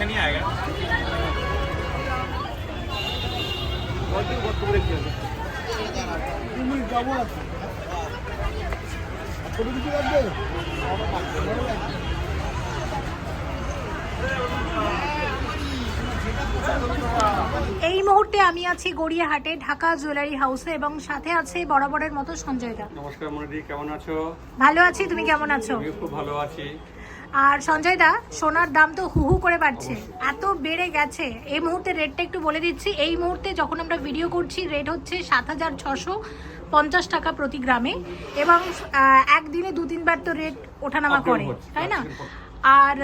पीछे नहीं आएगा এই মুহূর্তে আমি আছি গড়িয়াহাটে ঢাকা জুয়েলারি হাউসে এবং সাথে আছে বরাবরের মতো সঞ্জয় দা নমস্কার মনিদি কেমন আছো ভালো আছি তুমি কেমন আছো আমিও খুব ভালো আছি আর সঞ্জয় দা সোনার দাম তো হু হু করে বাড়ছে। এত বেড়ে গেছে। এই মুহূর্তে রেটটা একটু বলে দিচ্ছি। এই মুহূর্তে যখন আমরা ভিডিও করছি রেট হচ্ছে সাত হাজার ছশো পঞ্চাশ টাকা প্রতি গ্রামে এবং একদিনে দু তিনবার তো রেট ওঠানামা করে তাই না? আর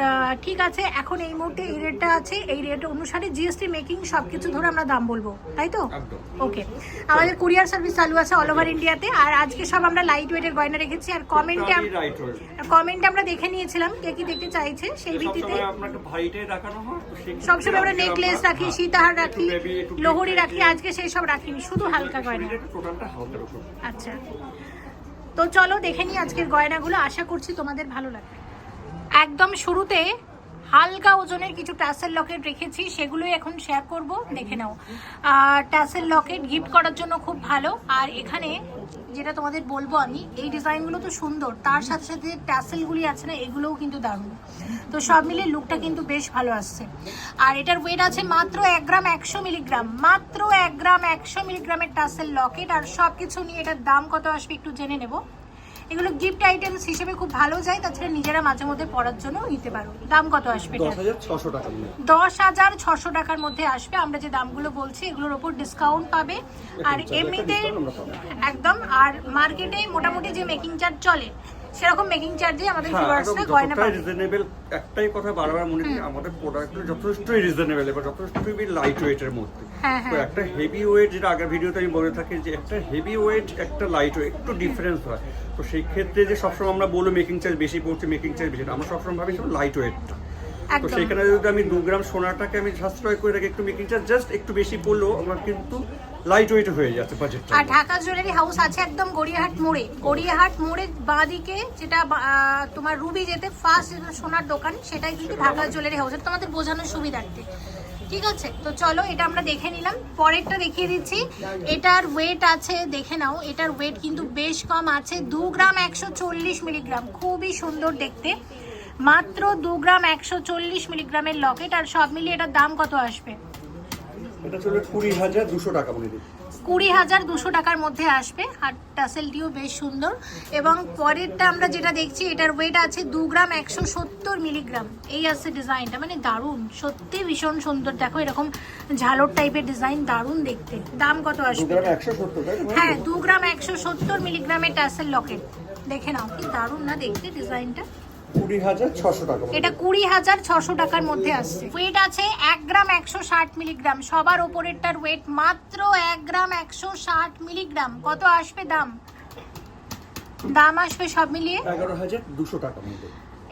ঠিক আছে এখন এই মুহূর্তে এই রেটটা আছে। এই রেট অনুসারে জিএসটি মেকিং সব কিছু ধরে আমরা দাম বলব তাই তো? ওকে আমাদের কুরিয়ার সার্ভিস চালু আছে অল ওভার ইন্ডিয়াতে আর আজকে সব আমরা লাইট ওয়েটের গয়না রেখেছি আর কমেন্টে কমেন্টে আমরা দেখে নিয়েছিলাম কে কি দেখতে চাইছে সেই ভিত্তিতে সবসময় আমরা নেকলেস রাখি হ্যাঁ, সীতাহার রাখি লোহরি রাখি আজকে সেই সব রাখিনি শুধু হালকা গয়না। আচ্ছা। তো চলো দেখে নিই আজকের গয়নাগুলো আশা করছি তোমাদের ভালো লাগবে। একদম শুরুতে হালকা ওজনের কিছু ট্যাসেল লকেট রেখেছি, সেগুলোই এখন শেয়ার করব, দেখে নাও। আর ট্যাসেল লকেট গিফট করার জন্য খুব ভালো। আর এখানে যেটা তোমাদের বলব আমি, এই ডিজাইনগুলো তো সুন্দর, তার সাথে সাথে ট্যাসেলগুলি আছে না, এগুলোও কিন্তু দারুণ। তো সব মিলিয়ে লুকটা কিন্তু বেশ ভালো আসছে। আর এটার ওয়েট আছে মাত্র এক গ্রাম একশো মিলিগ্রাম মাত্র এক গ্রাম একশো মিলিগ্রামের টাসেল লকেট আর সব কিছু নিয়ে এটার দাম কত আসবে একটু জেনে নেব। এগুলো গিফট আইটেমস হিসেবে খুব ভালো যায় তাছাড়া নিজেরা মাঝে মধ্যে পড়ার জন্য নিতে পারো। দাম কত আসবে দশ হাজার ছশো দশ হাজার ছশো টাকার মধ্যে আসবে আমরা যে দামগুলো বলছি এগুলোর ওপর ডিসকাউন্ট পাবে। আর এমনিতে। একদম আর মার্কেটে মোটামুটি যে মেকিং চার্জ চলে সেরকম মেকিং চার্জে আমাদের হ্যাঁ ভিউয়ার্সরা গয়না যতটাই পাবে রিজনেবল একটাই কথা বারবার মনে করি আমাদের প্রোডাক্টগুলো যথেষ্টই রিজনেবল এবার যথেষ্টই লাইট ওয়েটের মধ্যে। হ্যাঁ, তো হ্যাঁ। একটা হেভি ওয়েট যেটা আগের ভিডিওতে আমি বলে থাকি যে একটা হেভি ওয়েট একটা লাইট ওয়েট একটু ডিফারেন্স হয়। তো সেই ক্ষেত্রে যে সবসময় আমরা বলব মেকিং চার্জ বেশি পড়ছে মেকিং চার্জ বেশি আমরা সবসময় ভাবি লাইট ওয়েটটা তো সেখানে যদি আমি দু গ্রাম সোনাটাকে আমি সাশ্রয় করে রাখি একটু মেকিং চার্জ জাস্ট একটু বেশি পড়লেও আমার কিন্তু লাইট ওয়েট হয়ে যাচ্ছে বাজেটটা আর ঢাকা জুয়েলারি হাউস আছে একদম গড়িয়াহাট মোড়ে। গড়িয়াহাট মোড়ের বাঁদিকে যেটা তোমার রুবি যেতে ফার্স্ট সোনার দোকান সেটাই কিন্তু ঢাকা জুয়েলারি হাউস এটা তোমাদের বোঝানোর সুবিধার্থে। ঠিক আছে? তো চলো এটা আমরা দেখে নিলাম। পরেরটা দেখিয়ে দিচ্ছি। এটার ওয়েট আছে দেখে নাও এটার ওয়েট কিন্তু বেশ কম আছে। দু গ্রাম একশো চল্লিশ মিলিগ্রাম খুবই সুন্দর দেখতে। মাত্র দু গ্রাম একশো চল্লিশ মিলিগ্রামের লকেট আর সব মিলিয়ে এটার দাম কত আসবে? এটা কুড়ি হাজার দুশো টাকা দিই কুড়ি হাজার দুশো টাকার মধ্যে আসবে আর টাসেলটিও বেশ সুন্দর। এবং পরেরটা আমরা যেটা দেখছি এটার ওয়েট আছে দু গ্রাম একশো সত্তর মিলিগ্রাম এই আছে ডিজাইনটা মানে দারুণ। সত্যি ভীষণ সুন্দর। দেখো এরকম ঝালর টাইপের ডিজাইন দারুণ দেখতে। দাম কত আসবে? হ্যাঁ দু গ্রাম একশো সত্তর মিলিগ্রামের টাসেল লকেট। দেখে নাও কি দারুণ না দেখতে ডিজাইনটা এটা কুড়ি হাজার ছশো টাকার মধ্যে আসছে। ওয়েট আছে এক গ্রাম একশো ষাট মিলিগ্রাম সবার ওপরেরটার ওয়েট মাত্র এক গ্রাম একশো ষাট মিলিগ্রাম কত আসবে দাম? দাম আসবে সব মিলিয়ে? এগারো হাজার দুশো টাকা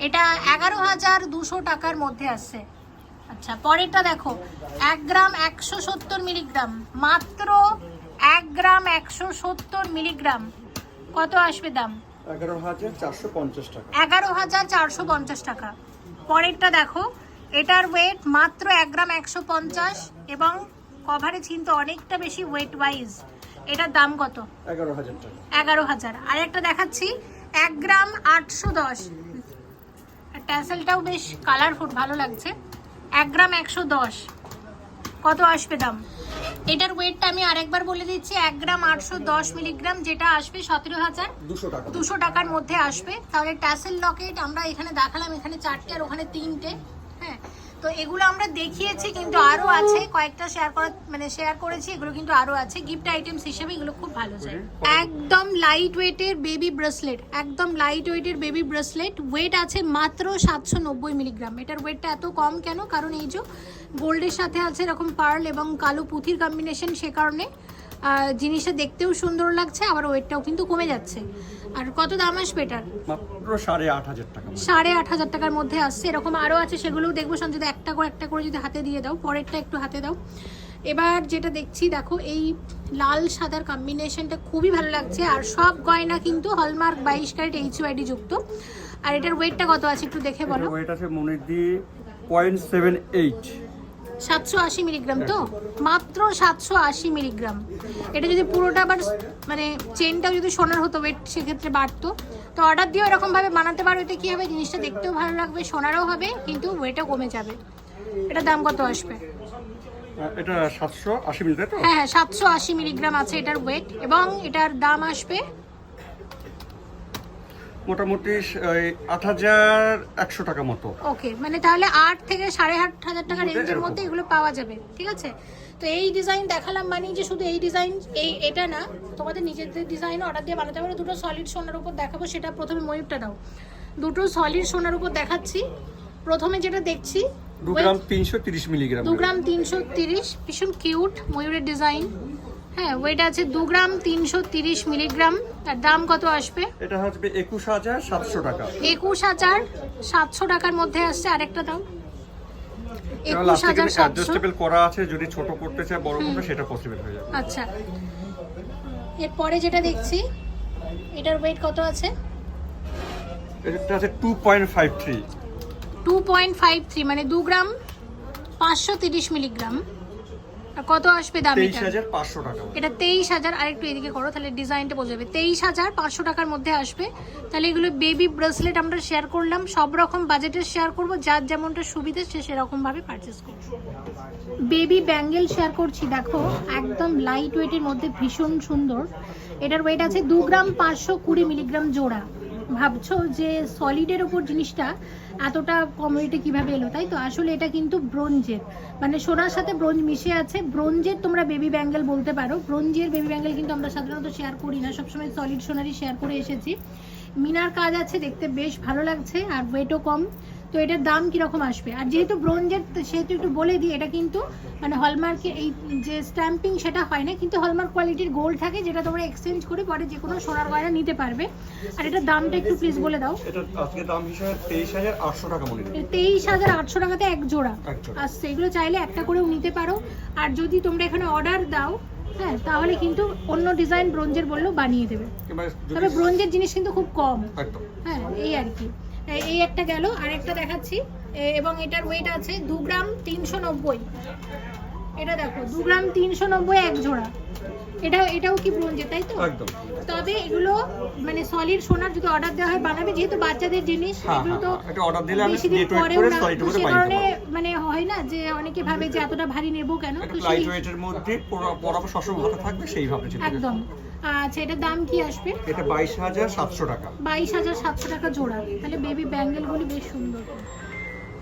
এটা এগারো হাজার দুশো টাকার মধ্যে আসছে। আচ্ছা পরেরটা দেখো। এক গ্রাম একশো সত্তর মিলিগ্রাম মাত্র এক গ্রাম একশো সত্তর মিলিগ্রাম কত আসবে দাম? এগারো হাজার চারশো পঞ্চাশ টাকা। এগারো হাজার চারশো পঞ্চাশ টাকা। পরেরটা দেখো এটার ওয়েট মাত্র এক গ্রাম একশো পঞ্চাশ এবং কভারেজ কিন্তু অনেকটা বেশি ওয়েট ওয়াইজ এটার দাম কত? এগারো হাজার টাকা। এগারো হাজার। আর একটা দেখাচ্ছি এক গ্রাম আটশো দশ। ট্যাসেলটাও বেশ কালারফুল ভালো লাগছে। এক গ্রাম একশো দশ। কত আসবে দাম? এটার ওয়েটটা আমি আরেকবার বলে দিচ্ছি এক গ্রাম আটশো দশ মিলিগ্রাম যেটা আসবে সতেরো হাজার দুশো টাকার মধ্যে আসবে। তাহলে ট্যাসেল লকেট আমরা এখানে দেখালাম এখানে চারটে আর ওখানে তিনটে হ্যাঁ? তো এগুলো আমরা দেখিয়েছি কিন্তু আরও আছে কয়েকটা শেয়ার করা মানে শেয়ার করেছি এগুলো কিন্তু আরও আছে। গিফট আইটেমস হিসেবে এগুলো খুব ভালো যায়। একদম লাইট ওয়েটের বেবি ব্রেসলেট একদম লাইট ওয়েটের বেবি ব্রেসলেট ওয়েট আছে মাত্র সাতশো নব্বই মিলিগ্রাম। এটার ওয়েটটা এত কম কেন? কারণ এই যে গোল্ডের সাথে আছে এরকম পার্ল এবং কালো পুঁথির কম্বিনেশন সে কারণে জিনিসটা দেখতেও সুন্দর লাগছে আবার ওয়েটটাও কিন্তু কমে যাচ্ছে। আর কত দাম আসবে এটার? সাড়ে আট হাজার টাকা সাড়ে আট হাজার টাকার মধ্যে আসছে এরকম আরও আছে সেগুলোও দেখব সঞ্জয় একটা করে একটা করে যদি হাতে দিয়ে দাও পরেরটা একটু হাতে দাও। এবার যেটা দেখছি দেখো এই লাল সাদার কম্বিনেশনটা খুবই ভালো লাগছে আর সব গয়না কিন্তু হলমার্ক বাইশ ক্যারেট এইচ ওয়াইডি যুক্ত। আর এটার ওয়েটটা কত আছে একটু দেখে বলো। ওয়েট আছে মনের দিয়ে পয়েন্ট সেভেন এইট সাতশো আশি মিলিগ্রাম তো? মাত্র সাতশো আশি মিলিগ্রাম। এটা যদি পুরোটা আবার মানে চেনটাও যদি সোনার হতো ওয়েট সেক্ষেত্রে বাড়তো। তো অর্ডার দিয়েও এরকমভাবে বানাতে পারো এতে কী হবে? জিনিসটা দেখতেও ভালো লাগবে সোনারও হবে কিন্তু ওয়েটও কমে যাবে। এটার দাম কত আসবে? এটা সাতশো আশি মিলি তাই তো? হ্যাঁ হ্যাঁ সাতশো আশি মিলিগ্রাম আছে এটার ওয়েট এবং এটার দাম আসবে মোটামুটি আট হাজার একশো টাকা মতো। ওকে মানে তাহলে আট থেকে সাড়ে আট হাজার টাকা রেঞ্জের মধ্যে এগুলো পাওয়া যাবে ঠিক আছে? তো এই ডিজাইন দেখালাম মানে যে শুধু এই ডিজাইন এই এটা না তোমাদের নিজেদের ডিজাইন অর্ডার দিয়ে বানাতে পারো দুটো সলিড সোনার উপর দেখাবো সেটা প্রথমে ময়ূরটা দাও। দুটো সলিড সোনার উপর দেখাচ্ছি। প্রথমে যেটা দেখছি দু গ্রাম তিনশো তিরিশ মিলিগ্রাম। দু গ্রাম তিনশো তিরিশ ভীষণ কিউট ময়ূরের ডিজাইন হ্যাঁ ওয়েট আছে দু গ্রাম তিনশো তিরিশ মিলিগ্রাম। তার দাম কত আসবে? এটা আসবে একুশ হাজার সাতশো টাকা। একুশ হাজার সাতশো টাকার মধ্যে আসছে আরেকটা দাও একুশ হাজার সাতশো। অ্যাডজাস্টেবল করা আছে যদি ছোট করতে চায় বড় করতে সেটা পসিবল হয়ে যাবে। আচ্ছা। এরপরে যেটা দেখছি এটার ওয়েট কত আছে? এটা আছে two point five three two point five three মানে দু গ্রাম পাঁচশো তিরিশ মিলিগ্রাম। কত আসবে দাম এটা? তেইশ হাজার আরেকটু এদিকে করো তাহলে ডিজাইনটা বোঝা যাবে তেইশ হাজার পাঁচশো টাকার মধ্যে আসবে। তাহলে এগুলো বেবি ব্রেসলেট আমরা শেয়ার করলাম। সব রকম বাজেটের শেয়ার করব। যার যেমনটা সুবিধে সে সেরকমভাবে পারচেস করবে। বেবি ব্যাঙ্গেল শেয়ার করছি দেখো একদম লাইট ওয়েটের মধ্যে ভীষণ সুন্দর। এটার ওয়েট আছে দু গ্রাম পাঁচশো কুড়ি মিলিগ্রাম জোড়া। ভাবছ যে সলিডের ওপর জিনিসটা এতটা কম রেটে কীভাবে এলো, তাই তো? আসলে এটা কিন্তু ব্রোঞ্জের। মানে সোনার সাথে ব্রোঞ্জ মিশে আছে। ব্রোঞ্জের তোমরা বেবি ব্যাঙ্গেল বলতে পারো। ব্রোঞ্জের বেবি ব্যাঙ্গেল কিন্তু আমরা সাধারণত শেয়ার করি না। সবসময় সলিড সোনারই শেয়ার করে এসেছি। মিনার কাজ আছে, দেখতে বেশ ভালো লাগছে। আর ওয়েটও কম। তো এটার দাম কীরকম আসবে? আর যেহেতু ব্রোঞ্জের সেহেতু একটু বলে দিই এটা কিন্তু মানে হলমার্কে এই যে স্ট্যাম্পিং সেটা হয় না কিন্তু হলমার্ক কোয়ালিটির গোল্ড থাকে যেটা তোমরা এক্সচেঞ্জ করে পরে যে কোনো সোনার গয়না নিতে পারবে। আর এটার দামটা একটু প্লিজ বলে দাও। এটা আজকে দাম হিসাবে তেইশ হাজার আটশো টাকা মনে তেইশ হাজার আটশো টাকাতে এক জোড়া। আর সেগুলো চাইলে একটা করেও নিতে পারো। আর যদি তোমরা এখানে অর্ডার দাও হ্যাঁ তাহলে কিন্তু অন্য ডিজাইন ব্রোঞ্জের বললেও বানিয়ে দেবে। তবে ব্রোঞ্জের জিনিস কিন্তু খুব কম। হ্যাঁ এই আর কি। এই- একটা গেল আর একটা দেখাচ্ছি এবং এটার ওয়েট আছে দু গ্রাম তিনশো নব্বই। এটা দেখো দু গ্রাম তিনশো নব্বই এক জোড়া। এটা এটাও কি ব্রোঞ্জের তাই তো? একদম। তবে এগুলো মানে সলিড সোনার যদি অর্ডার দেওয়া হয় বানাবে যেহেতু বাচ্চাদের জিনিস হ্যাঁ, এগুলো তো হ্যাঁ, হ্যাঁ। এটা order দিলে আমি বেশি দিন পরেও না। তো সে কারণে মানে হয় না যে অনেকে ভাবে যে এতটা ভারী নেব কেন? তো সেই লাইট ওয়েটের মধ্যে সবসময় ভালো থাকবে সেই ভাবে চিন্তা করছি। একদম আচ্ছা এটার দাম কি আসবে? এটা বাইশ হাজার সাতশো টাকা। বাইশ হাজার সাতশো টাকা জোড়া। তাহলে বেবি ব্যাঙ্গেলগুলি বেশ সুন্দর।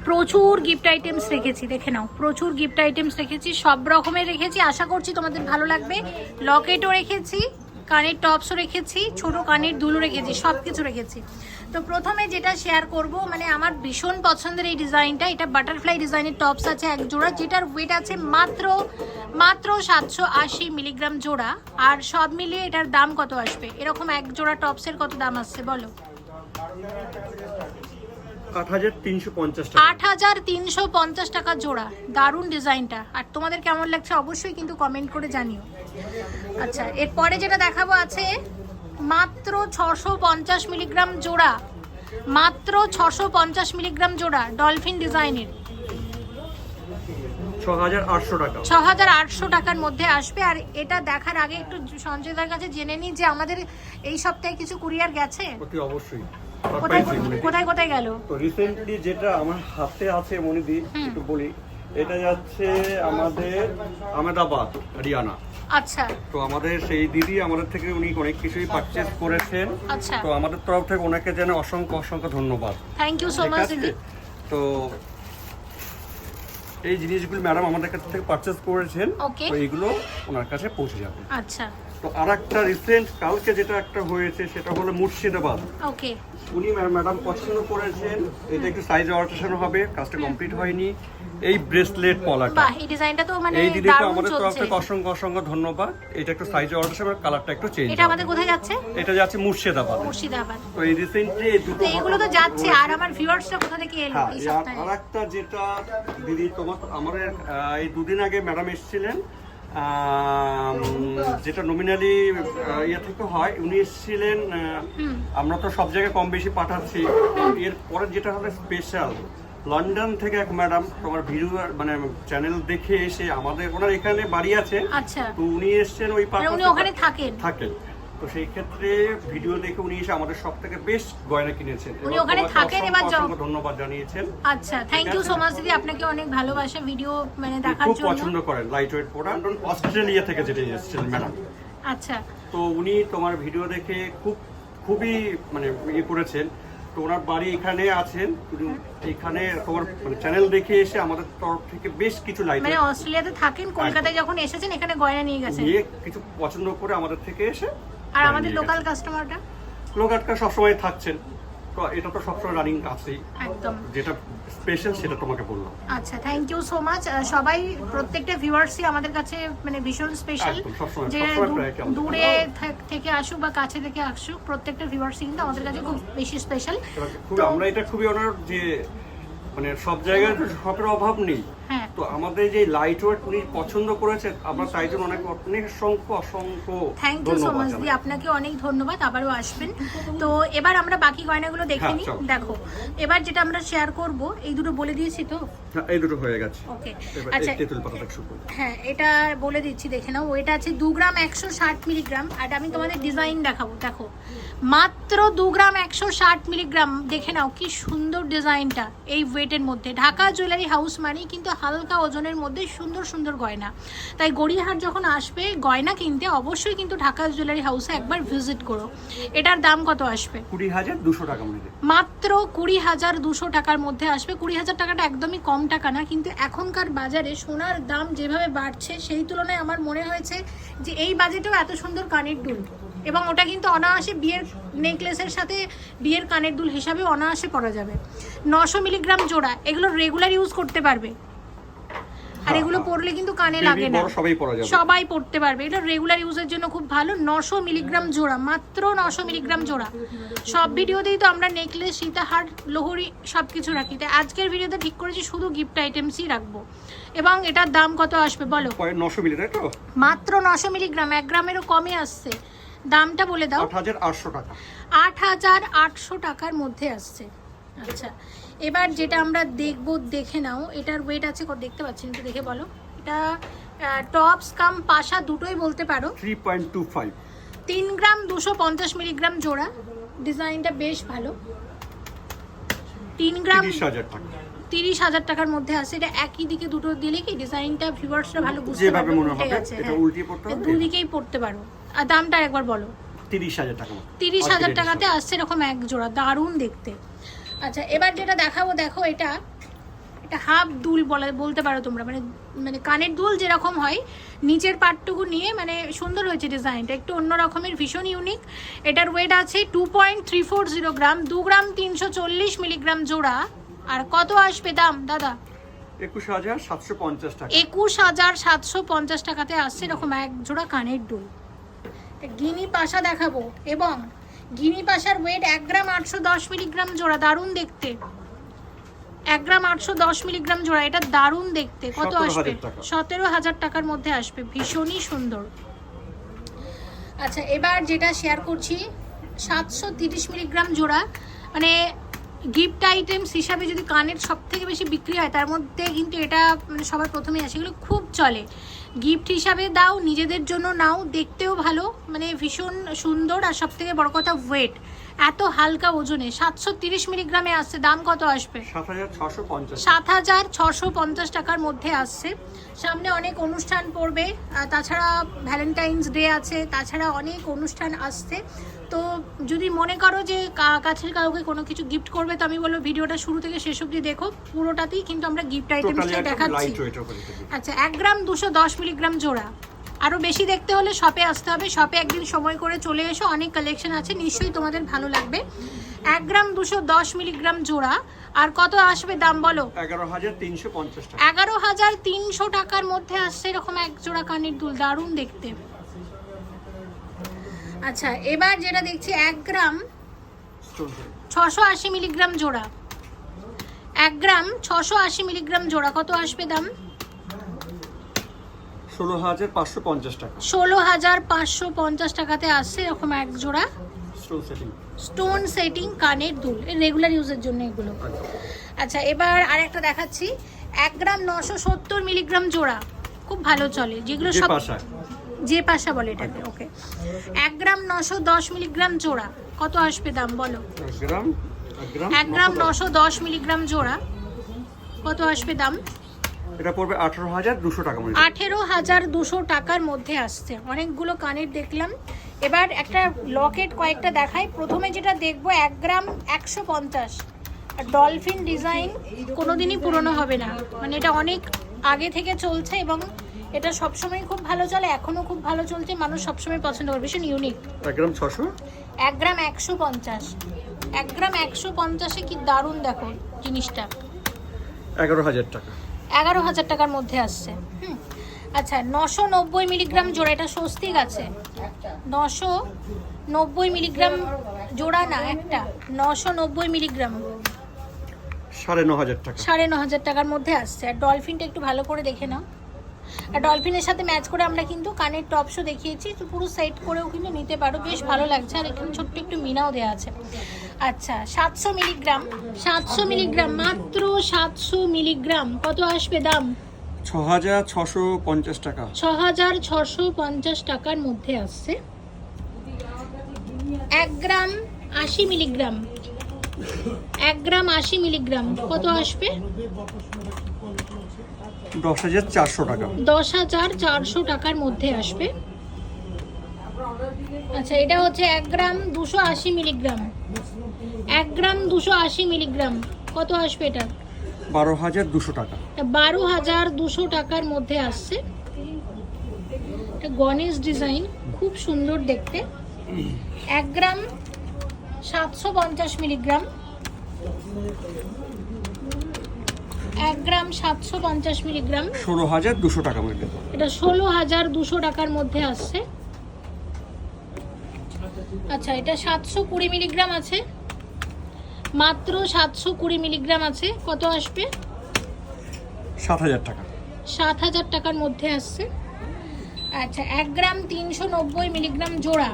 প্রচুর গিফট আইটেমস রেখেছি দেখে নাও। প্রচুর গিফট আইটেমস রেখেছি সব রকমের রেখেছি। আশা করছি তোমাদের ভালো লাগবে। লকেটও রেখেছি কানের টপসও রেখেছি ছোট কানের দুলও রেখেছি সব কিছু রেখেছি। তো প্রথমে যেটা শেয়ার করব মানে আমার ভীষণ পছন্দের এই ডিজাইনটা এটা বাটারফ্লাই ডিজাইনের টপস আছে এক জোড়া যেটার ওয়েট আছে মাত্র মাত্র সাতশো আশি মিলিগ্রাম জোড়া আর সব মিলিয়ে এটার দাম কত আসবে? এরকম এক জোড়া টপসের কত দাম আসছে বলো? আট হাজার তিনশো পঞ্চাশ টাকা জোড়া দারুণ ডিজাইনটা আর তোমাদের কেমন লাগছে অবশ্যই কিন্তু কমেন্ট করে জানিও। আচ্ছা এরপরে যেটা দেখাবো আছে মাত্র ছশো পঞ্চাশ মিলিগ্রাম জোড়া মাত্র ছশো পঞ্চাশ মিলিগ্রাম জোড়া ডলফিন ডিজাইনের। ছ হাজার আটশো টাকার মধ্যে আসবে। আর এটা দেখার আগে একটু সঞ্জয়দার কাছে জেনে নিই যে আমাদের এই সপ্তাহে কিছু কুরিয়ার গেছে? অবশ্যই। কোথায় কোথায় কোথায় গেল? তো রিসেন্টলি যেটা আমার হাতে আছে মনিদি একটু বলি এটা যাচ্ছে আমাদের আহমেদাবাদ হরিয়ানা। আচ্ছা। তো আমাদের সেই দিদি আমাদের থেকে উনি অনেক কিছুই পারচেজ করেছেন। আচ্ছা। তো আমাদের তরফ থেকে ওনাকে যেন অসংখ্য অসংখ্য ধন্যবাদ। থ্যাংক ইউ সো মাচ দিদি। তো এই জিনিসগুলো ম্যাডাম আমাদের কাছ থেকে পারচেজ করেছেন। তো এইগুলো ওনার কাছে পৌঁছে যাবে। আচ্ছা। তো আর একটা রিসেন্ট কালকে যেটা একটা হয়েছে সেটা হলো মুর্শিদাবাদ। ওকে উনি ম্যাডাম পছন্দ করেছেন। এটা একটু সাইজ অল্টারেশন হবে কাজটা কমপ্লিট হয়নি। এই ব্রেসলেট পলাটা। এই ডিজাইনটা তো মানে এই দিদিকে আমাদের তরফ থেকে অসংখ্য অসংখ্য ধন্যবাদ। এটা একটু সাইজ অল্টারেশন আর কালারটা একটু চেঞ্জ এটা আমাদের কোথায় যাচ্ছে? এটা যাচ্ছে মুর্শিদাবাদ। মুর্শিদাবাদ। তো এই রিসেন্টলি এই দুটো এগুলো তো যাচ্ছে আর আমার ভিউয়ার্সরা কোথা থেকে এলো হ্যাঁ এই আর সপ্তাহে? আরেকটা যেটা দিদি তোমার আমাদের এই দুদিন আগে ম্যাডাম এসেছিলেন। যেটা নমিনালি ইয়ে থেকে হয় উনি এসেছিলেন আমরা তো সব জায়গায় কম বেশি পাঠাচ্ছি। এর পরে যেটা হবে স্পেশাল লন্ডন থেকে এক ম্যাডাম তোমার ভিডিও মানে চ্যানেল দেখে এসে আমাদের ওনার এখানে বাড়ি আছে। আচ্ছা। তো উনি এসেছেন ওই মানে উনি ওখানে থাকেন? থাকেন। তো সেই ক্ষেত্রে ভিডিও দেখে উনি এসে আমাদের সব থেকে বেস্ট গয়না কিনেছেন। উনি ওখানে থাকেন এবার অসংখ্য ধন্যবাদ জানিয়েছেন। আচ্ছা থ্যাংক ইউ সো মাচ দিদি। আপনাকে অনেক ভালোবাসা ভিডিও মানে দেখার খুব পছন্দ করেন লাইট ওয়েট প্রোডাক্ট অস্ট্রেলিয়া থেকে যেটা এসেছিলেন ম্যাডাম আচ্ছা। তো উনি তোমার ভিডিও দেখে খুব খুবই মানে ইয়ে করেছেন। তো ওনার বাড়ি এখানে আছেন। এখানে তোমার চ্যানেল দেখে এসে আমাদের তরফ থেকে বেশ কিছু লাইট মানে অস্ট্রেলিয়াতে থাকেন কলকাতায় যখন এসেছেন এখানে গয়না নিয়ে গেছেন। নিয়ে কিছু পছন্দ করে আমাদের থেকে এসে আর আমাদের লোকাল। কাস্টমারটা লোকাটকা সবসময় থাকছেন। এটা তো সবসময় রানিং আছেই একদম। যেটা স্পেশাল সেটা তোমাকে বললাম। আচ্ছা থ্যাংক ইউ সো মাচ সবাই প্রত্যেকটা ভিউয়ার্সই আমাদের কাছে মানে ভীষণ স্পেশাল যে দূর- থাক- আসুক বা কাছে থেকে আসুক প্রত্যেকটা ভিউয়ার্সই কিন্তু আমাদের কাছে খুব বেশি স্পেশাল আমরা এটা খুবই অনার যে মানে সব জায়গায় শপের অভাব নেই। তো আমাদের যে লাইট ওয়েট উনি পছন্দ করেছেন আমরা তাই জন্য অনেক অনেক অসংখ্য অসংখ্য থ্যাংক ইউ সো মাচ দি আপনাকে অনেক ধন্যবাদ আবারও আসবেন। তো এবার আমরা বাকি গয়নাগুলো দেখে হ্যাঁ, নিই। দেখো এবার যেটা আমরা শেয়ার করব এই দুটো বলে দিয়েছি তো? হ্যাঁ, এই দুটো হয়ে গেছে। ওকে আচ্ছা তেঁতুল পাতাটা শুরু হ্যাঁ এটা বলে দিচ্ছি দেখে নাও। ওইটা আছে দু গ্রাম একশো ষাট মিলিগ্রাম। আর আমি তোমাদের ডিজাইন দেখাবো। দেখো মাত্র দু গ্রাম একশো ষাট মিলিগ্রাম। দেখে নাও কি সুন্দর ডিজাইনটা এই ওয়েটের মধ্যে। ঢাকা জুয়েলারি হাউস মানেই কিন্তু হালকা ওজনের মধ্যে সুন্দর সুন্দর গয়না। তাই গড়িয়াহাট যখন আসবে গয়না কিনতে অবশ্যই কিন্তু ঢাকা জুয়েলারি হাউসে একবার ভিজিট করো। এটার দাম কত আসবে? কুড়ি হাজার দুশো টাকা মাত্র কুড়ি হাজার দুশো টাকার মধ্যে আসবে। কুড়ি হাজার টাকাটা একদমই কম টাকা না কিন্তু এখনকার বাজারে সোনার দাম যেভাবে বাড়ছে সেই তুলনায় আমার মনে হয়েছে যে এই বাজেটেও এত সুন্দর কানের দুল। এবং ওটা কিন্তু অনায়াসে বিয়ের নেকলেসের সাথে বিয়ের কানের দুল হিসাবে অনায়াসে পরা যাবে। নশো মিলিগ্রাম জোড়া এগুলো রেগুলার ইউজ করতে পারবে। আর এগুলো পরলে কিন্তু কানে লাগে না। সবাই পড়তে পারবে। এটা রেগুলার ইউজের জন্য খুব ভালো। নশো মিলিগ্রাম জোড়া মাত্র নশো মিলিগ্রাম জোড়া। সব ভিডিওতেই তো আমরা নেকলেস সীতাহার লোহরি সব কিছু রাখি। তাই আজকের ভিডিওতে ঠিক করেছি শুধু গিফট আইটেমসই রাখব। এবং এটার দাম কত আসবে বলো? নশো মিলি তাই তো? মাত্র নশো মিলিগ্রাম এক গ্রামেরও কমে আসছে। দামটা বলে দাও। আট হাজার আটশো টাকা। আট হাজার আটশো টাকার মধ্যে আসছে। আচ্ছা এবার যেটা আমরা দেখব দেখে নাও। এটার ওয়েট আছে দেখতে পাচ্ছি একটু দেখে বলো। এটা টপস কাম পাশা দুটোই বলতে পারো। থ্রি পয়েন্ট টু ফাইভ তিন গ্রাম দুশো পঞ্চাশ মিলিগ্রাম জোড়া। ডিজাইনটা বেশ ভালো। তিন গ্রাম টাকা। তিরিশ হাজার টাকার মধ্যে আছে এটা একই দিকে দুটো দিলে কি ডিজাইনটা ভিউয়ার্সরা ভালো বুঝতে যেভাবে পারবে মনে এটা হ্যাঁ। উল্টিয়ে পড়তে হবে। দুদিকেই পড়তে পারো। আর দামটা একবার বলো। তিরিশ হাজার টাকা তিরিশ হাজার টাকাতে আসছে এরকম এক জোড়া দারুণ দেখতে। আচ্ছা এবার যেটা দেখাবো দেখো এটা এটা হাফ দুল বলা বলতে পারো তোমরা মানে মানে কানের দুল যেরকম হয় নিচের পার্টটুকু নিয়ে মানে সুন্দর হয়েছে ডিজাইনটা একটু অন্য রকমের ভীষণ ইউনিক এটার ওয়েট আছে two point three four zero গ্রাম দু গ্রাম তিনশো চল্লিশ মিলিগ্রাম জোড়া। আর কত আসবে দাম দাদা? একুশ হাজার সাতশো পঞ্চাশ টাকা। একুশ হাজার সাতশো পঞ্চাশ টাকাতে আসছে এরকম এক জোড়া কানের দুল। গিনি পাশা দেখাবো। এবং গিনি পাশার ওয়েট এক গ্রাম আটশো দশ মিলিগ্রাম জোড়া দারুণ দেখতে। এক গ্রাম আটশো দশ মিলিগ্রাম জোড়া এটা দারুণ দেখতে। কত আসবে? সতেরো হাজার টাকার মধ্যে আসবে। ভীষণই সুন্দর। আচ্ছা এবার যেটা শেয়ার করছি সাতশো তিরিশ মিলিগ্রাম জোড়া। মানে গিফট আইটেমস হিসাবে যদি কানের সব থেকে বেশি বিক্রি হয়, তার মধ্যে কিন্তু এটা মানে সবার প্রথমেই আসে। এগুলো খুব চলে। গিফট হিসাবে দাও, নিজেদের জন্য নাও, দেখতেও ভালো। মানে ভীষণ সুন্দর আর সব থেকে বড় কথা ওয়েট এত হালকা ওজনে সাতশো তিরিশ মিলিগ্রামে আসছে দাম কত আসবে? সাত হাজার ছশো পঞ্চাশ টাকার মধ্যে আসছে। সামনে অনেক অনুষ্ঠান পড়বে তাছাড়া ভ্যালেন্টাইন্স ডে আছে তাছাড়া অনেক অনুষ্ঠান আসছে। তো যদি মনে করো যে কাছের কাউকে কোনো কিছু গিফট করবে তো আমি বলব ভিডিওটা শুরু থেকে শেষ অবধি দেখো। পুরোটাতেই কিন্তু আমরা গিফট আইটেমসটাই দেখাচ্ছি। আচ্ছা এক গ্রাম দুশো দশ মিলিগ্রাম জোড়া। আরও বেশি দেখতে হলে শপে আসতে হবে। শপে একদিন সময় করে চলে এসো। অনেক কালেকশন আছে। নিশ্চয়ই তোমাদের ভালো লাগবে। এক গ্রাম দুশো দশ মিলিগ্রাম জোড়া। আর কত আসবে দাম বলো? এগারো হাজার তিনশো টাকার মধ্যে আসছে এরকম এক জোড়া কানের দুল। দারুণ দেখতে। আচ্ছা এবার যেটা দেখছি এক গ্রাম ছশো আশি মিলিগ্রাম জোড়া। এক গ্রাম ছশো আশি মিলিগ্রাম জোড়া। কত আসবে দাম? ষোলো হাজার পাঁচশো পঞ্চাশ টাকা। ষোলো হাজার পাঁচশো পঞ্চাশ টাকাতে আসছে এরকম এক জোড়া স্টোন সেটিং স্টোন সেটিং কানের দুল। রেগুলার ইউজের জন্য এগুলো। আচ্ছা। এবার আরেকটা দেখাচ্ছি। এক গ্রাম নশো সত্তর মিলিগ্রাম জোড়া। খুব ভালো চলে। যেগুলো সব যে পাশা বলে এটাকে ওকে এক গ্রাম নশো দশ মিলিগ্রাম জোড়া। কত আসবে দাম বলো? এক গ্রাম। নশো দশ মিলিগ্রাম জোড়া। কত আসবে দাম? এটা পড়বে আঠারো হাজার দুশো টাকা আঠেরো হাজার দুশো টাকার মধ্যে আসছে। অনেকগুলো কানের দেখলাম। এবার একটা লকেট কয়েকটা দেখাই। প্রথমে যেটা দেখব এক গ্রাম একশো পঞ্চাশ। ডলফিন ডিজাইন কোনোদিনই পুরনো হবে না। মানে এটা অনেক আগে থেকে চলছে এবং এটা সবসময় খুব ভালো চলে এখনও খুব ভালো চলছে। মানুষ সবসময় পছন্দ করে ভীষণ ইউনিক এক গ্রাম ছশো? এক গ্রাম একশো পঞ্চাশ। এক গ্রাম একশো পঞ্চাশে কি দারুণ দেখো জিনিসটা। এগারো হাজার টাকা। এগারো হাজার টাকার মধ্যে আসছে। হুম। আচ্ছা নশো নব্বই মিলিগ্রাম জোড়া এটা স্বস্তিক আছে। নশো নব্বই মিলিগ্রাম জোড়া না একটা। নশো নব্বই মিলিগ্রাম। সাড়ে ন হাজার টাকা। সাড়ে ন হাজার টাকার মধ্যে আসছে। আর ডলফিনটা একটু ভালো করে দেখে নাও। আর ডলফিনের সাথে ম্যাচ করে আমরা কিন্তু কানের টপসও দেখিয়েছি। তো পুরো সেট করেও কিন্তু নিতে পারো। বেশ ভালো লাগছে। আর এখানে ছোট্ট একটু মিনাও দেওয়া আছে। আচ্ছা সাতশো মিলিগ্রাম। সাতশো মিলিগ্রাম মাত্র সাতশো মিলিগ্রাম। কত আসবে দাম? ছ হাজার ছশো পঞ্চাশ টাকা। ছ হাজার ছশো পঞ্চাশ টাকার মধ্যে আসছে। এক গ্রাম আশি মিলিগ্রাম। এক গ্রাম আশি মিলিগ্রাম। কত আসবে? দশ হাজার চারশো টাকা। দশ হাজার চারশো টাকার মধ্যে আসবে। আচ্ছা এটা হচ্ছে এক গ্রাম দুশো আশি মিলিগ্রাম। এক গ্রাম দুশো আশি মিলিগ্রাম। কত আসবে এটা? বারো হাজার দুশো টাকা। বারো হাজার দুশো টাকার মধ্যে আসছে। এটা গণেশ ডিজাইন খুব সুন্দর দেখতে। এক গ্রাম সাতশো পঞ্চাশ মিলিগ্রাম। এক গ্রাম সাতশো পঞ্চাশ মিলিগ্রাম। ষোলো হাজার দুশো টাকা এটা ষোলো হাজার দুশো টাকার মধ্যে আসছে। আচ্ছা এটা সাতশো কুড়ি মিলিগ্রাম আছে। মাত্র সাতশো কুড়ি মিলিগ্রাম আছে। কত আসবে? সাত হাজার টাকা। সাত হাজার টাকার মধ্যে আসছে। আচ্ছা এক গ্রাম তিনশো নব্বই মিলিগ্রাম জোড়া।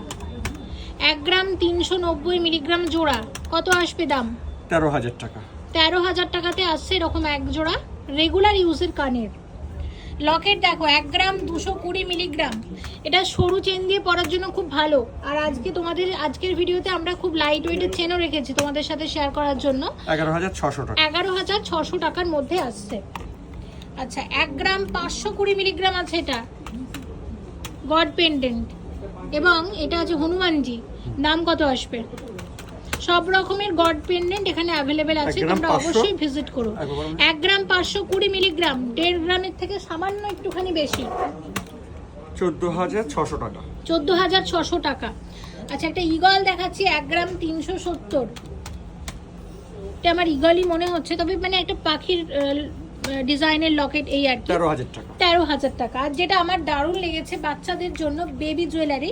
এক গ্রাম তিনশো নব্বই মিলিগ্রাম জোড়া। কত আসবে দাম? তেরো হাজার টাকা। তেরো হাজার টাকাতে আসছে এরকম এক জোড়া। রেগুলার ইউজের কানের। লকেট দেখো এক গ্রাম দুশো কুড়ি মিলিগ্রাম। এটা সরু চেন দিয়ে পরার জন্য খুব ভালো। আর আজকে তোমাদের আজকের ভিডিওতে আমরা খুব লাইট ওয়েটের চেনও রেখেছি তোমাদের সাথে শেয়ার করার জন্য। এগারো হাজার ছশো টাকা। এগারো হাজার ছশো টাকার মধ্যে আসছে। আচ্ছা এক গ্রাম পাঁচশো কুড়ি মিলিগ্রাম আছে এটা। গড পেন্ডেন্ট এবং এটা আছে হনুমানজি। দাম কত আসবে? সব রকমের গড পেন্ডেন্ট এখানে অ্যাভেলেবেল আছে তোমরা অবশ্যই ভিজিট করো। এক গ্রাম পাঁচশো? কুড়ি মিলিগ্রাম দেড় গ্রামের থেকে সামান্য একটুখানি বেশি। চোদ্দ হাজার ছশো টাকা। চোদ্দ হাজার ছশো টাকা। আচ্ছা একটা ইগল দেখাচ্ছি এক গ্রাম তিনশো সত্তর। এটা আমার ইগলই মনে হচ্ছে তবে মানে একটা পাখির ডিজাইনের লকেট এই আর কি। তেরো হাজার টাকা। তেরো হাজার টাকা। আর যেটা আমার দারুণ লেগেছে বাচ্চাদের জন্য বেবি জুয়েলারি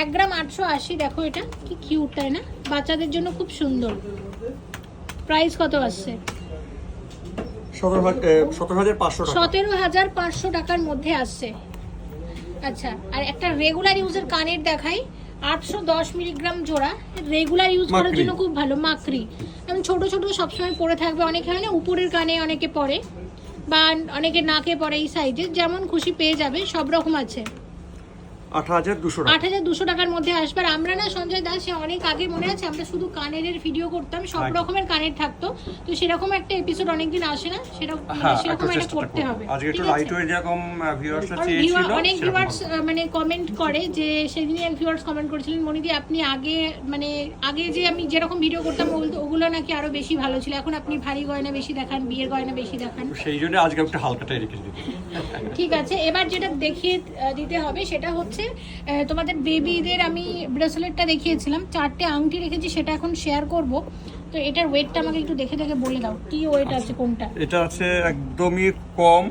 এক গ্রাম আটশো আশি দেখো এটা কি কিউট তাই না? বাচ্চাদের জন্য খুব সুন্দর। প্রাইস কত আসছে? সতেরো হাজার পাঁচশো টাকার মধ্যে আসছে। আচ্ছা আর একটা রেগুলার ইউজের কানের দেখাই। আটশো দশ মিলিগ্রাম জোড়া। রেগুলার ইউজ করার জন্য খুব ভালো মাকড়ি। কারণ ছোট ছোট সবসময় পরে থাকবে। অনেকে হয় না উপরের কানে অনেকে পরে বা অনেকে নাকে পরে এই সাইজে যেমন খুশি পেয়ে যাবে সব রকম আছে। আট হাজার দুশো আট হাজার দুশো টাকার মধ্যে আসবে। আর আমরা না সঞ্জয় দাস সে অনেক আগে মনে আছে আমরা শুধু কানের ভিডিও করতাম সব রকমের কানের থাকতো। তো সেরকম একটা এপিসোড অনেকদিন আসে না সেরকম হ্যাঁ সেরকম একটা করতে হবে। আজকে একটু লাইট ওয়েট যেরকম ভিউয়ার্সরা চেয়েছিল অনেক ভিউয়ার্স মানে কমেন্ট করে যে সেদিনই এক ভিউয়ার্স কমেন্ট করেছিলেন মনিদি আপনি আগে মানে আগে যে আমি যেরকম ভিডিও করতাম ওগুলো- নাকি আরও বেশি ভালো ছিল। এখন আপনি ভারী গয়না বেশি দেখান বিয়ের গয়না বেশি দেখান। সেই জন্য আজকে একটু হালকাটাই রেখে ঠিক আছে এবার যেটা দেখিয়ে দিতে হবে সেটা হচ্ছে আহ, তোমাদের বেবিদের আমি ব্রেসলেটটা দেখিয়েছিলাম। চারটে আংটি রেখেছি সেটা এখন শেয়ার করব। তো এটার ওয়েটটা আমাকে একটু দেখে দেখে বলে দাও কি ওয়েট আছে কোনটা? এটা আছে একদমই কম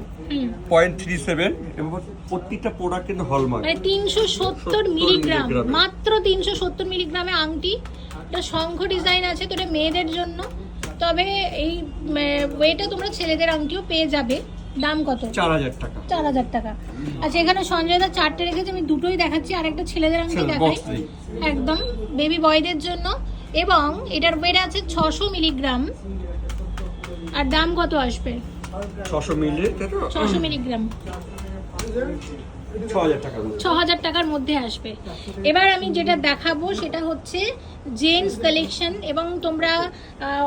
পয়েন্ট থ্রি সেভেন এবং প্রত্যেকটা প্রোডাক্ট কিন্তু হলমার্ক মানে তিনশো সত্তর মিলিগ্রাম মাত্র তিনশো সত্তর মিলিগ্রামে আংটি। এটা শঙ্খ ডিজাইন আছে তো এটা মেয়েদের জন্য। তবে এই ওয়েটা তোমরা ছেলেদের আংটিও পেয়ে যাবে। দাম কত? চার হাজার টাকা। চার হাজার টাকা। আচ্ছা এখানে সঞ্জয় দা চারটে রেখেছে আমি দুটোই দেখাচ্ছি আর একটা ছেলেদের আংটি ছেলে, আছে ছশো মিলিগ্রাম আর দাম কত আসবে? ছশো মিলি ছশো মিলিগ্রাম ছ হাজার টাকার মধ্যে। টাকার মধ্যে আসবে। এবার আমি যেটা দেখাবো সেটা হচ্ছে জেন্টস কালেকশন এবং তোমরা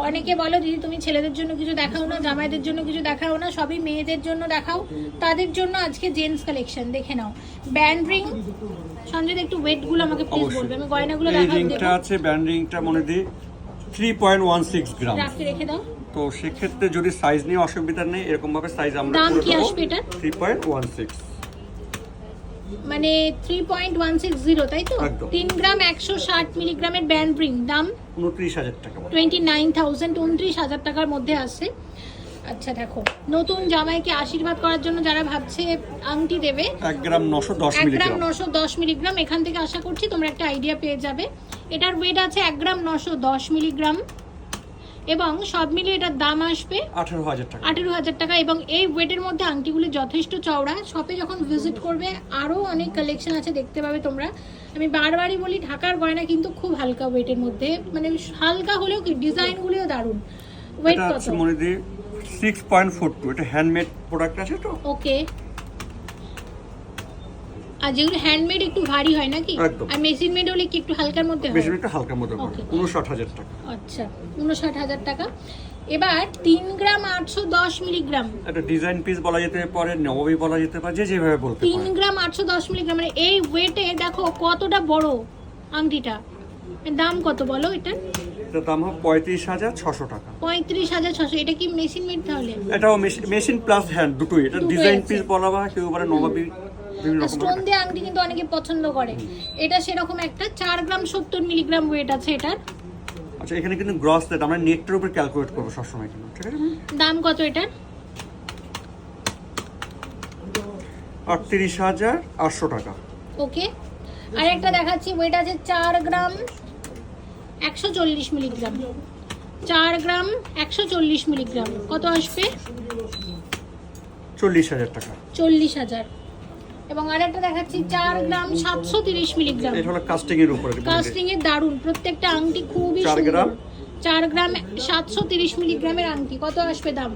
অনেকে বলো দিদি তুমি ছেলেদের জন্য কিছু দেখাও না জামাইদের জন্য কিছু দেখাও না সবই মেয়েদের জন্য দেখাও। তাদের জন্য আজকে জেন্টস কালেকশন দেখে নাও। ব্যান্ড রিং সঞ্জয় দা, একটু ওয়েটগুলো আমাকে প্লিজ বলবে আমি গয়নাগুলো দেখাবো। রিংটা আছে ব্যান্ড রিংটা মনে ওয়ান সিক্স গ্রাম রাখতে রেখে দাও। তো সেক্ষেত্রে যদি সাইজ নিয়ে অসুবিধা নেই এরকম ভাবে সাইজ আমরা দাম কি আসবে ওয়ান সিক্স মানে three point one six zero তাই তো। তিন গ্রাম একশো ষাট মিলিগ্রামের ব্যান্ড রিং দাম? উনত্রিশ হাজার টাকা। টোয়েন্টি নাইন থাউজেন্ড উনত্রিশ হাজার টাকার মধ্যে আসে আচ্ছা দেখো নতুন জামাইকে আশীর্বাদ করার জন্য যারা ভাবছে আংটি দেবে এক গ্রাম নশো দশ এক গ্রাম মিলিগ্রাম। নশো দশ মিলিগ্রাম এখান থেকে আশা করছি তোমরা একটা আইডিয়া পেয়ে যাবে। এটার ওয়েট আছে এক গ্রাম নশো দশ মিলিগ্রাম। এবং সব মিলিয়ে এটার দাম আসবে আঠারো হাজার টাকা। আঠেরো হাজার টাকা এবং এই ওয়েটের মধ্যে আংটিগুলি যথেষ্ট চওড়া। শপে যখন ভিজিট করবে আরও অনেক কালেকশন আছে দেখতে পাবে তোমরা। আমি বারবারই বলি ঢাকার গয়না কিন্তু খুব হালকা ওয়েটের মধ্যে। মানে হালকা হলেও কি ডিজাইনগুলিও দারুণ। ওয়েট কত? হচ্ছে মনে দিই সিক্স পয়েন্ট ফোর টু এটা হ্যান্ডমেড প্রোডাক্ট আছে তো? ওকে আর যেগুলো হ্যান্ডমেড একটু ভারী হয় নাকি। আর মেশিন মেড হলে কি একটু হালকার মধ্যে হয় বেশি একটু হালকার মধ্যে. উনষাট হাজার টাকা। আচ্ছা উনষাট হাজার টাকা। এবার তিন গ্রাম আটশো দশ মিলিগ্রাম। একটা ডিজাইন পিস বলা যেতে পারে নববী বলা যেতে পারে যে যেভাবে বলতে পারে। গ্রাম আটশো দশ মিলিগ্রাম মানে এই ওয়েটে দেখো কতটা বড় আংটিটা। দাম কত বলো এটা? এটার দাম হবে পঁয়ত্রিশ হাজার ছশো টাকা। পঁয়ত্রিশ হাজার ছশো এটা কি মেশিন মেড তাহলে? এটাও মেশিন প্লাস হ্যান্ড দুটোই। এটা ডিজাইন পিস বলা বা কেউ বলে নবাবী স্টোন দিয়ে আংটি কিন্তু অনেকে পছন্দ করে। এটা সেরকম একটা চার গ্রাম সত্তর মিলিগ্রাম ওয়েট আছে এটার। আচ্ছা এখানে কিন্তু গ্রস রেট আমরা নেটের উপর ক্যালকুলেট করব সবসময় কিন্তু ঠিক আছে? দাম কত এটার? আটত্রিশ হাজার আটশো টাকা। ওকে আর একটা দেখাচ্ছি ওয়েট আছে চার গ্রাম একশো চল্লিশ মিলিগ্রাম চার গ্রাম একশো চল্লিশ মিলিগ্রাম কত আসবে? চল্লিশ হাজার টাকা। চল্লিশ হাজার। এবং আরেকটা দেখাচ্ছি চার গ্রাম সাতশো তিরিশ মিলিগ্রাম। এটা হলো কাস্টিং এর উপরে কাস্টিং এর দারুণ প্রত্যেকটা আংটি খুবই চার গ্রাম? চার গ্রাম সাতশো তিরিশ মিলিগ্রামের আংটি। কত আসবে দাম?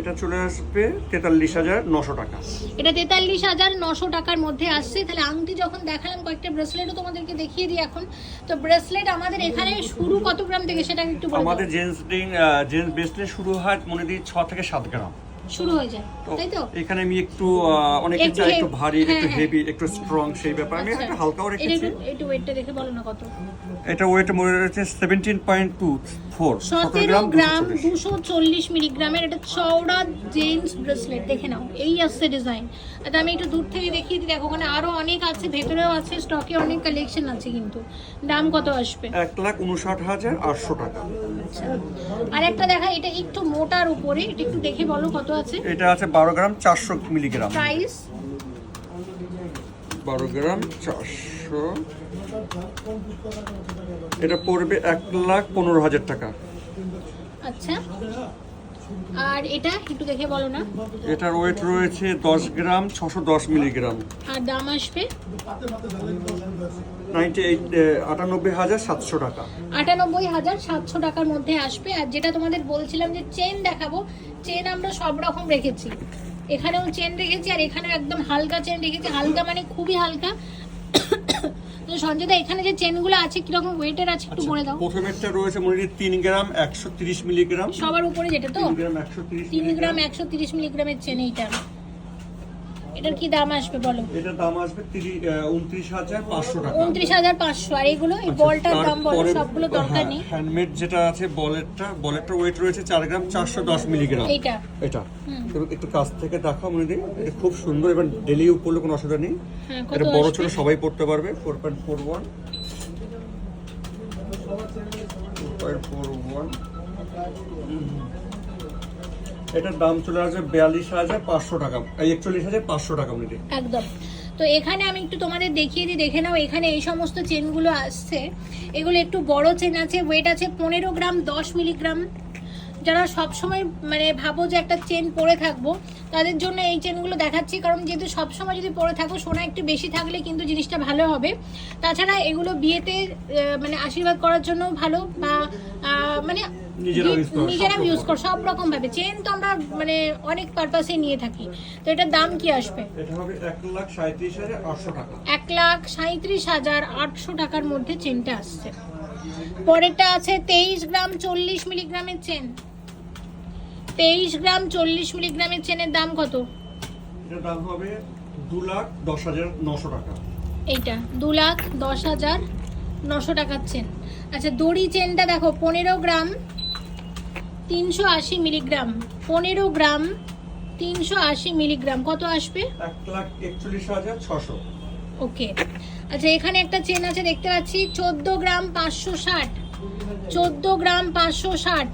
এটা চলে আসবে তেতাল্লিশ হাজার নশো টাকা। এটা তেতাল্লিশ হাজার নশো টাকার মধ্যে আসছে। তাহলে আংটি যখন দেখালাম কয়েকটা ব্রেসলেটও তোমাদেরকে দেখিয়ে দিই এখন। তো ব্রেসলেট আমাদের এখানে শুরু কত গ্রাম থেকে সেটা একটু আমাদের। জেন্টস রিং জেন্টস ব্রেসলেট শুরু হয় মনে দিই ছ থেকে সাত গ্রাম। শুরু হয়ে যায় তাই তো? এখানে আমি একটু অনেকে একটু চাই একটু ভারী হ্যাঁ, একটু হ্যাঁ। হেভি একটু স্ট্রং সেই ব্যাপারে। আমি একটু হালকাও এটা রেখেছি একটু ওয়েটটা দেখে বলো না কত। এটা ওয়েট মনে রয়েছে সেভেন্টিন পয়েন্ট টু ফোর সতেরো গ্রাম দুশো চল্লিশ মিলিগ্রামের এটা চওড়া জেন্টস ব্রেসলেট দেখে নাও এই আসছে ডিজাইন আর আমি একটু দূর থেকে দেখিয়ে দিই দেখো ওখানে আরও অনেক আছে ভেতরেও আছে স্টকে অনেক কালেকশন আছে কিন্তু। দাম কত আসবে? এক লাখ উনষাট হাজার আটশো টাকা। আচ্ছা। আর একটা দেখা এটা একটু মোটার উপরে এটা একটু দেখে বলো কত আছে। এটা আছে বারো গ্রাম চারশো মিলিগ্রাম। প্রাইস বারো গ্রাম চারশো এটা পড়বে এক লাখ পনেরো হাজার টাকা। আচ্ছা। আর এটা একটু দেখে বলো না। এটার ওয়েট রয়েছে দশ গ্রাম ছশো দশ মিলিগ্রাম। আর দাম আসবে? নাইনটি এইট আটানব্বই হাজার সাতশো টাকা। আটানব্বই হাজার সাতশো টাকার মধ্যে আসবে। আর যেটা তোমাদের বলছিলাম যে চেন দেখাবো চেন আমরা সব রকম রেখেছি। এখানেও চেন রেখেছি আর এখানেও একদম হালকা চেন রেখেছি। হালকা মানে খুবই হালকা। সঞ্জয়দা এখানে যে চেনগুলো আছে কীরকম ওয়েটের আছে একটু বলে দাও। প্রথমেরটা রয়েছে মনে হয় তিন গ্রাম একশো তিরিশ মিলিগ্রাম সবার উপরে যেটা তো? তিন গ্রাম একশো তিরিশ মিলিগ্রামের চেন এইটা। এটার কি দাম আসবে বলো? এটার দাম আসবে তিরিশ উনত্রিশ হাজার পাঁচশো টাকা। উনত্রিশ হাজার পাঁচশো আর এগুলো এই আচ্ছা, বলটার দাম বলো সবগুলো দরকার হ্যাঁ, নেই। হ্যান্ডমেড যেটা আছে বলেরটা বলেরটা ওয়েট রয়েছে চার গ্রাম চারশো দশ মিলিগ্রাম এইটা। এটা। তো একটু কাছ থেকে দেখাও মনে দিন এটা খুব সুন্দর এবং ডেলি পড়লে কোনো অসুবিধা নেই। হ্যাঁ এটা বড়? ছোট সবাই পড়তে পারবে ফোর পয়েন্ট ফোর ওয়ান এটার দাম চলে আসবে বিয়াল্লিশ হাজার পাঁচশো টাকা। একচল্লিশ হাজার পাঁচশো টাকা মিনিটে একদম। তো এখানে আমি একটু তোমাদের দেখিয়ে দিই দেখে নাও এখানে এই সমস্ত চেনগুলো আসছে। এগুলো একটু বড় চেন আছে ওয়েট আছে পনেরো গ্রাম দশ মিলিগ্রাম যারা সবসময় মানে ভাবো যে একটা চেন পরে থাকব তাদের জন্য এই চেনগুলো দেখাচ্ছি। কারণ যেহেতু সবসময় যদি পরে থাকো সোনা একটু বেশি থাকলে কিন্তু জিনিসটা ভালো হবে। তাছাড়া এগুলো বিয়েতে মানে আশীর্বাদ করার জন্য ভালো বা মানে নিজেরা ইউজ কর সব রকম। ভাবে। চেন তো আমরা মানে অনেক পারপাসে নিয়ে থাকি। তো এটার দাম কি আসবে? এক লাখ সাঁত্রিশ হাজার আটশো টাকার মধ্যে চেনটা আসছে। পরেরটা আছে তেইশ গ্রাম চল্লিশ মিলিগ্রামের চেন। তেইশ গ্রাম চল্লিশ মিলিগ্রামের চেনের দাম কত? এটার দাম হবে দু লাখ দশ হাজার নশো টাকা। এইটা দু লাখ দশ হাজার নশো টাকার চেন। আচ্ছা দড়ি চেনটা দেখো পনেরো গ্রাম তিনশো আশি মিলিগ্রাম পনেরো গ্রাম তিনশো আশি মিলিগ্রাম। কত আসবে? এক লাখ একচল্লিশ হাজার ছশো। ওকে। আচ্ছা এখানে একটা চেন আছে দেখতে পাচ্ছি চোদ্দ গ্রাম পাঁচশো ষাট। চোদ্দ গ্রাম পাঁচশো ষাট।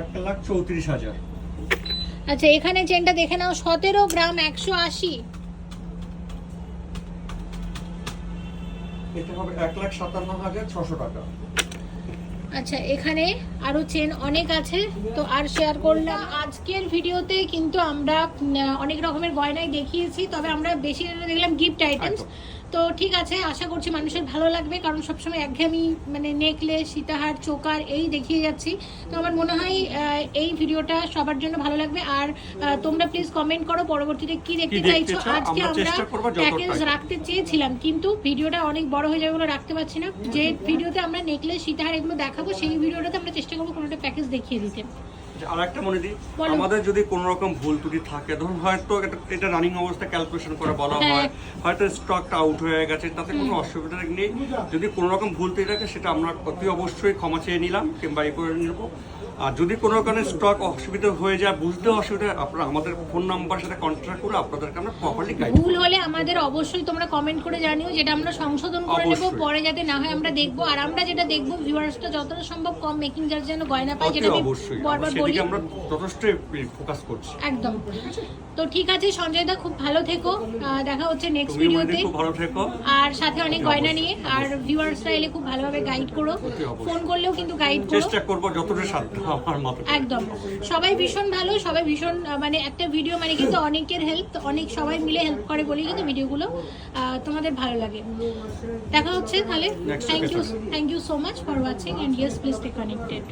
এক লাখ চৌত্রিশ হাজার। আচ্ছা এখানে চেনটা দেখে নাও সতেরো গ্রাম একশো আশি। এটা হবে এক লাখ সাতান্ন হাজার ছশো টাকা। আচ্ছা এখানে আরও চেন অনেক আছে তো আর শেয়ার করলাম। আজকের ভিডিওতে কিন্তু আমরা অনেক রকমের গয়নাই দেখিয়েছি তবে আমরা বেশি দেখলাম গিফট আইটেমস। তো ঠিক আছে আশা করছি মানুষের ভালো লাগবে কারণ সবসময় একঘেয়েমি মানে নেকলেস সীতাহার চোকার এই দেখিয়ে যাচ্ছি। তো আমার মনে হয় এই ভিডিওটা সবার জন্য ভালো লাগবে। আর তোমরা প্লিজ কমেন্ট করো পরবর্তীতে কি দেখতে চাইছো। আজকে আমরা প্যাকেজ রাখতে চেয়েছিলাম কিন্তু ভিডিওটা অনেক বড় হয়ে যাবে বলে রাখতে পারছি না। যে ভিডিওতে আমরা নেকলেস সীতাহার এগুলো দেখাবো সেই ভিডিওটাতে আমরা চেষ্টা করব কোনো একটা প্যাকেজ দেখিয়ে দিতে। আর একটা মনে দিই। আমাদের যদি কোনো রকম ভুল ত্রুটি থাকে ধরুন হয়তো এটা- এটা রানিং অবস্থা ক্যালকুলেশন করে বলা হ্যাঁ। হয় হয়তো স্টকটা আউট হয়ে গেছে তাতে কোনো অসুবিধা নেই। যদি কোনো রকম ভুল ত্রুটি থাকে সেটা আমরা অতি অবশ্যই ক্ষমা চেয়ে নিলাম কিংবা এ করে নেব। আর যদি কোনো কারণে স্টক অসুবিধা হয়ে যায় বুঝতে অসুবিধা আপনারা আমাদের ফোন নাম্বার সাথে কন্ট্যাক্ট করে আপনাদেরকে আমরা প্রপারলি গাইড ভুল হলে আমাদের অবশ্যই তোমরা কমেন্ট করে জানিও যেটা আমরা সংশোধন করে নেব। পরে যাতে না হয় আমরা দেখব। আর আমরা যেটা দেখব ভিউয়ার্সটা যতটা সম্ভব কম মেকিং চার্জ যেন গয়না অতি যেটা অবশ্যই। বারবার বলি। আমরা যথেষ্ট ফোকাস করছি। একদম। তো ঠিক আছে সঞ্জয় দা খুব ভালো থেকো। দেখা হচ্ছে নেক্সট ভিডিওতে খুব ভালো থেকো। আর সাথে অনেক গয়না নিয়ে। আর ভিউয়ার্সরা এলে খুব ভালোভাবে গাইড করো। ফোন করলেও কিন্তু গাইড করো। চেষ্টা করব যতটা সাধ্য। একদম। সবাই ভীষণ ভালো সবাই ভীষণ মানে একটা ভিডিও মানে কিন্তু অনেকের হেল্প অনেক সবাই মিলে হেল্প করে বলেই কিন্তু ভিডিওগুলো আহ, তোমাদের ভালো লাগে। দেখা হচ্ছে তাহলে। Thank you thank you so much for watching and yes please stay connected